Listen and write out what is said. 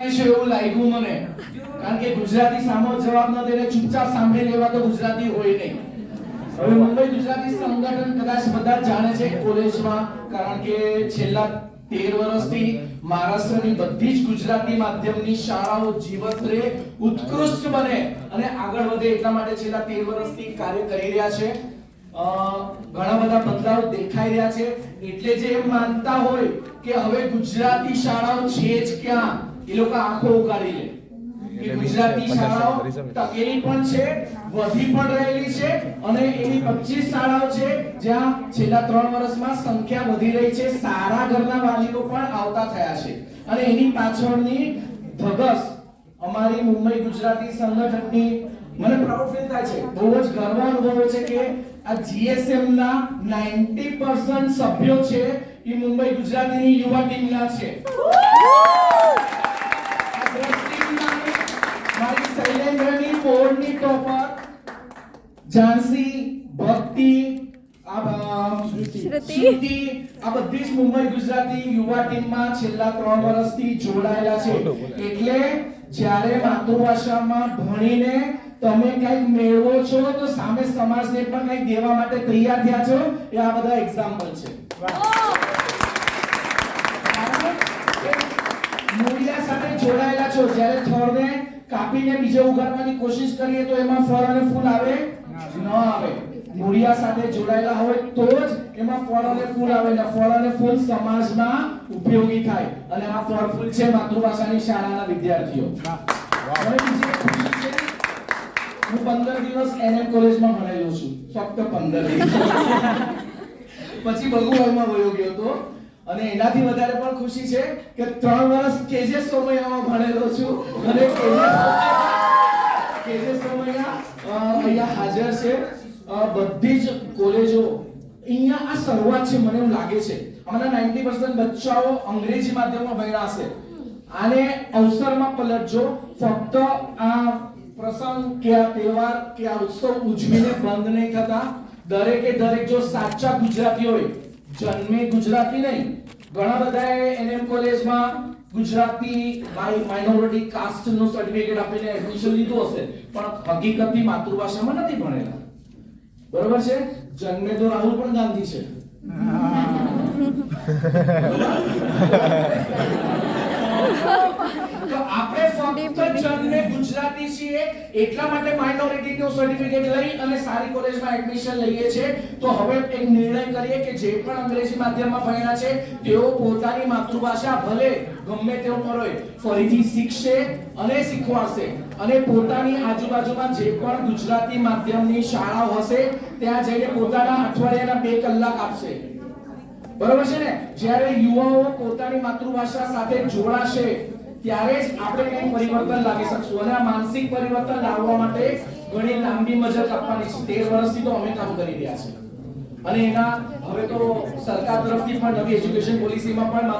ગુજરાતી હોય મુંબઈ ગુજરાતી છેલ્લા તેર વર્ષથી મહારાષ્ટ્રની બધી જ ગુજરાતી માધ્યમની શાળાઓ જીવંત રહે, ઉત્કૃષ્ટ બને અને આગળ વધે એટલા માટે છેલ્લા તેર વર્ષથી કાર્ય કરી રહ્યા છે. ઘણા બધા બદલાવ દેખાઈ રહ્યા છે. એટલે જે માનતા હોય કે હવે ગુજરાતી શાળાઓ છે જ ક્યાં? એ લોકો આંખો ઉગાડી લે. કે ગુજરાતી શાળાઓ તકેલી પણ છે વધી પણ રહેલી છે અને એવી 25 શાળાઓ છે જ્યાં છેલ્લા ત્રણ વર્ષમાં સંખ્યા વધી રહી છે. સારા ઘરના વાલીઓ પણ આવતા થયા છે. અને એની પાછળની ધગસ અમારી મુંબઈ ગુજરાતી સંગઠનની મને પ્રાઉડ ફીલ થાય છે. બહુ જ ગર્વ અનુભવે છે કે આ જીએસએમ ના 90% સભ્યો છે એ મુંબઈ ગુજરાતીની યુવા ટીમના છે. ઝાંસી ભક્તિ શ્રુતિ. આ બધી જ મુંબઈ ગુજરાતી યુવા ટીમમાં છેલ્લા ત્રણ વર્ષથી જોડાયેલા છે. એટલે જ્યારે માતૃભાષામાં ભણીને તમે કંઈક મેળવો છો તો સામે સમાજને પણ કંઈક દેવા માટે તૈયાર થયા છો એ આ બધા એક્ઝામ્પલ છે. મૂળિયા સાથે જોડાયેલા છો. જ્યારે થડને કાપીને બીજે ઉગાડવાની કોશિશ કરીએ તો એમાં ફળ અને ફૂલ આવે? ન સાથે જોડાયેલા હોય તો જ એમાં ફળ અને ફૂલ આવે ને ફળ અને ફૂલ સમાજમાં ઉપયોગી થાય. અને આ ફળ ફૂલ છે માતૃભાષાની શાળાના વિદ્યાર્થીઓ. હું 15 દિવસ એનએમ કોલેજમાં ભણેલો છું. ફક્ત 15 દિવસ. પછી બગુવાલમાં વયો ગયો તો અને એનાથી વધારે પણ ખુશી છે કે ત્રણ વર્ષ કેજે સમયમાં ભણેલો છું. અને કેજે સોમૈયા અ, અહીંયા હાજર છે અ, બધી જ કોલેજો અહીંયા આ શરૂઆત છે મને એવું લાગે છે. અમારા 90% બચ્ચાઓ અંગ્રેજી માધ્યમમાં ભણ્યા હશે. આને અવસરમાં પલટજો. ફક્ત આ પ્રસંગ કે આ તહેવાર કે આ ઉત્સવ ઉજવીને બંધ નહીં થતા. દરેકે દરેક જો સાચા ગુજરાતી હોય, જન્મે ગુજરાતી નહીં. ઘણા બધાએ એનએમ કોલેજમાં ગુજરાતી માઇનોરિટી કાસ્ટનું સર્ટિફિકેટ આપીને એડમિશન લીધું હશે. પણ હકીકતની માતૃભાષામાં નથી ભણેલા. બરોબર છે? જન્મે તો રાહુલ પણ ગાંધી છે. તો આપણે ફક્ત જન્મે ગુજરાતી છીએ એટલા માટે માઇનોરિટી નું સર્ટિફિકેટ લઈ અને સારી કોલેજમાં એડમિશન લઈએ છે તો હવે એક નિર્ણય કરીએ કે જે પણ અંગ્રેજી માધ્યમમાં ભણ્યા છે તેઓ પોતાની માતૃભાષા ભલે ગમે તેવું કરો ફરીથી શીખશે અને શીખવાડશે. અને પોતાની આજુબાજુમાં જે પણ ગુજરાતી માધ્યમની શાળાઓ હશે ત્યાં જઈને પોતાના અઠવાડિયાના બે કલાક આપશે. બરોબર છે ને? જ્યારે યુવાઓ પોતાની માતૃભાષા સાથે જોડાશે, ત્યારે જ આપણે કંઈક પરિવર્તન લાવી શકશું. અને આ માનસિક પરિવર્તન લાવવા માટે ઘણી લાંબી મજલ આપવાની છે. તેર વર્ષથી તો અમે કામ કરી રહ્યા છે અને એના હવે તો સરકાર તરફથી પણ નવી એજ્યુકેશન પોલિસીમાં પણ